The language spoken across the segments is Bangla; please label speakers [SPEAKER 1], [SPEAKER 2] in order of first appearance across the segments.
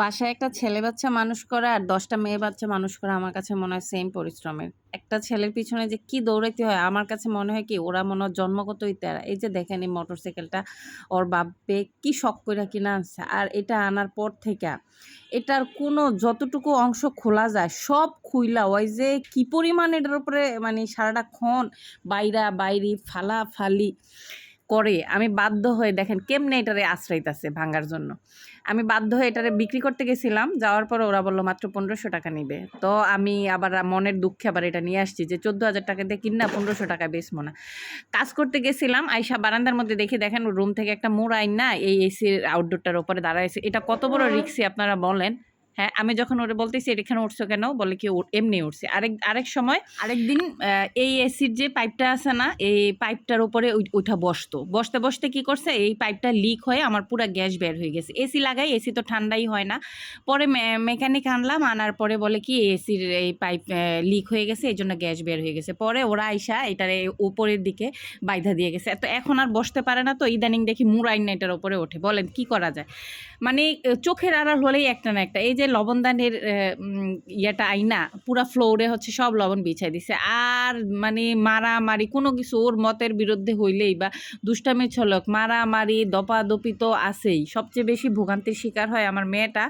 [SPEAKER 1] বাসায় একটা ছেলে বাচ্চা মানুষ করা আর দশটা মেয়ে বাচ্চা মানুষ করা আমার কাছে মনে হয় সেম পরিশ্রমের। একটা ছেলের পিছনে যে কি দৌড়াইতে হয়, আমার কাছে মনে হয় কি ওরা মনে হয় জন্মগতই তেরা এই যে দেখেন এই মোটর সাইকেলটা ওর বাপে কি শখ করে কিনা আনছে আর এটা আনার পর থেকে এটার কোনো যতটুকু অংশ খোলা যায়, সব খুইলা। ওই যে কি পরিমাণ এটার উপরে মানে সারাটা ক্ষণ বাইরা, বাইরি ফালা ফালি করে, আমি বাধ্য হয়ে দেখেন কেমনে এটারে আশ্রয়িতাছে ভাঙার জন্য। আমি বাধ্য হয়ে এটারে বিক্রি করতে গেছিলাম, যাওয়ার পর ওরা বলল, মাত্র পনেরোশো টাকা নিবে। তো আমি আবার মনের দুঃখে আবার এটা নিয়ে আসছি যে, চোদ্দ হাজার টাকা দিয়ে কিনা পনেরোশো টাকা বেশ না। কাজ করতে গেছিলাম, আইসা বারান্দার মধ্যে দেখি দেখেন রুম থেকে একটা মোড় আইন না, এই এসির আউটডোরটার উপরে দাঁড়াইছে এটা কত বড় রিক্সি আপনারা বলেন? হ্যাঁ আমি যখন ওরে বলতেছি এখানে উঠছো কেন? বলে কি এমনি উঠছে। আরেক আরেক সময় আরেকদিন এই এসির যে পাইপটা আছে না এই পাইপটার উপরে ওই- ওইটা বসতো। বসতে বসতে কি করছে এই পাইপটা লিক হয়ে আমার পুরো গ্যাস বের হয়ে গেছে। এসি লাগাই এসি তো ঠান্ডাই হয় না। পরে মেকানিক আনলাম আনার পরে বলে কি এসির এই পাইপ লিক হয়ে গেছে এই জন্য গ্যাস বের হয়ে গেছে। পরে ওরা আইসা এটার উপরের দিকে বাইধা দিয়ে গেছে। তো এখন আর বসতে পারে না তো ইদানিং দেখি মুরাইন এটার উপরে ওঠে। বলেন কি করা যায়? মানে চোখের আড়াল হলেই একটা না একটা। এই যে লবণদানের আহ, উম, ইয়েটা আইনা পুরা ফ্লোরে হচ্ছে সব লবণ বিছাই দিছে। আর মানে মারামারি কোনো কিছু ওর মতের বিরুদ্ধে হইলেই বা দুষ্টামি ছলক মারামারি দপাদপি তো আছেই। সবচেয়ে বেশি ভোগান্তির শিকার হয় আমার মেয়েটা।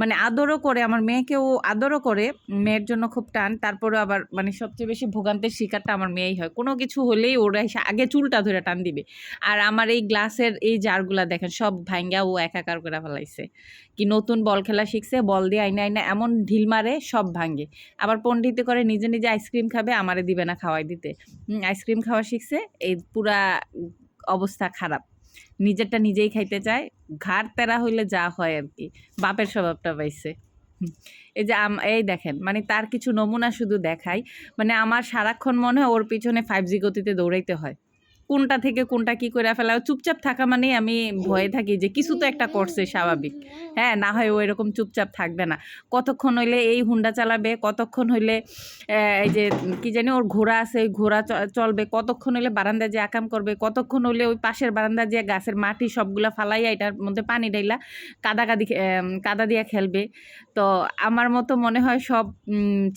[SPEAKER 1] মানে আদরও করে আমার মেয়েকেও আদরও করে মেয়ের জন্য খুব টান। তারপরে আবার মানে সবচেয়ে বেশি ভোগান্তির শিকারটা আমার মেয়েই হয়। কোনো কিছু হলেই ওরা এসে আগে চুলটা ধরে টান দিবে। আর আমার এই গ্লাসের এই জারগুলা দেখেন সব ভাঙ্গা ও একাকার করে ফেলাইছে। কি নতুন বল খেলা শিখছে বল দিয়ে আইনা আইনা এমন ঢিল মারে, সব ভাঙে আবার পণ্ডিতে করে নিজে নিজে আইসক্রিম খাবে, আমারে দিবে না খাওয়াই দিতে। আইসক্রিম খাওয়া শিখছে, এই পুরা অবস্থা খারাপ। নিজেরটা নিজেই খাইতে চায়, ঘাড় তেরা হইলে যা হয় আর কি। বাপের স্বভাবটা পাইছে। এই যে আম- এই দেখেন মানে তার কিছু নমুনা শুধু দেখাই। মানে আমার সারাক্ষণ মনে হয় ওর পিছনে ফাইভ জি গতিতে দৌড়াইতে হয়। কোনটা থেকে কোনটা কি করে ফেলা চুপচাপ থাকা মানেই আমি ভয়ে থাকি যে কিছু তো একটা করছে স্বাভাবিক। হ্যাঁ না হয় ও এরকম চুপচাপ থাকবে না। কতক্ষণ হইলে এই হুন্ডা চালাবে, কতক্ষণ হইলে এই যে, কি জানি ওর ঘোড়া আছে, ওই ঘোড়া চলবে, কতক্ষণ হইলে বারান্দা যে আকাম করবে, কতক্ষণ হইলে ওই পাশের বারান্দা যে গাছের মাটি সবগুলা ফালাইয়া এটার মধ্যে পানি ডাইলা কাদা কাদি কাদা দিয়া খেলবে। তো আমার মতো মনে হয় সব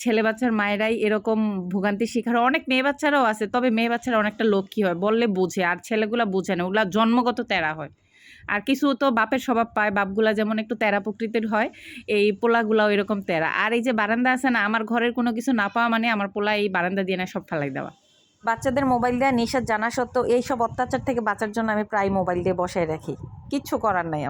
[SPEAKER 1] ছেলে বাচ্চার মায়েরাই এরকম ভোগান্তির শিকার। হয়। অনেক মেয়ে বাচ্চারাও আছে, তবে মেয়ে বাচ্চারা অনেকটা লক্ষ্মী হয়। বললে বোঝে, আর ছেলেগুলা বোঝে না, ওগুলা জন্মগত তেরা হয়। আর কিছু তো বাপের স্বভাব পায়, বাপগুলা যেমন একটু তেরা প্রকৃতির হয়, এই পোলাগুলাও এরকম তেরা। আর এই যে বারান্দা আছে না, আমার ঘরের কোনো কিছু না পাওয়া মানে আমার পোলা এই বারান্দা দিয়ে না সব ফেলাই দেওয়া। বাচ্চাদের মোবাইল দেওয়া নিষেধ জানা সত্ত্বেও এইসব অত্যাচার থেকে বাঁচার জন্য আমি প্রায় মোবাইল দিয়ে বসায় রাখি। কিচ্ছু করার নাই।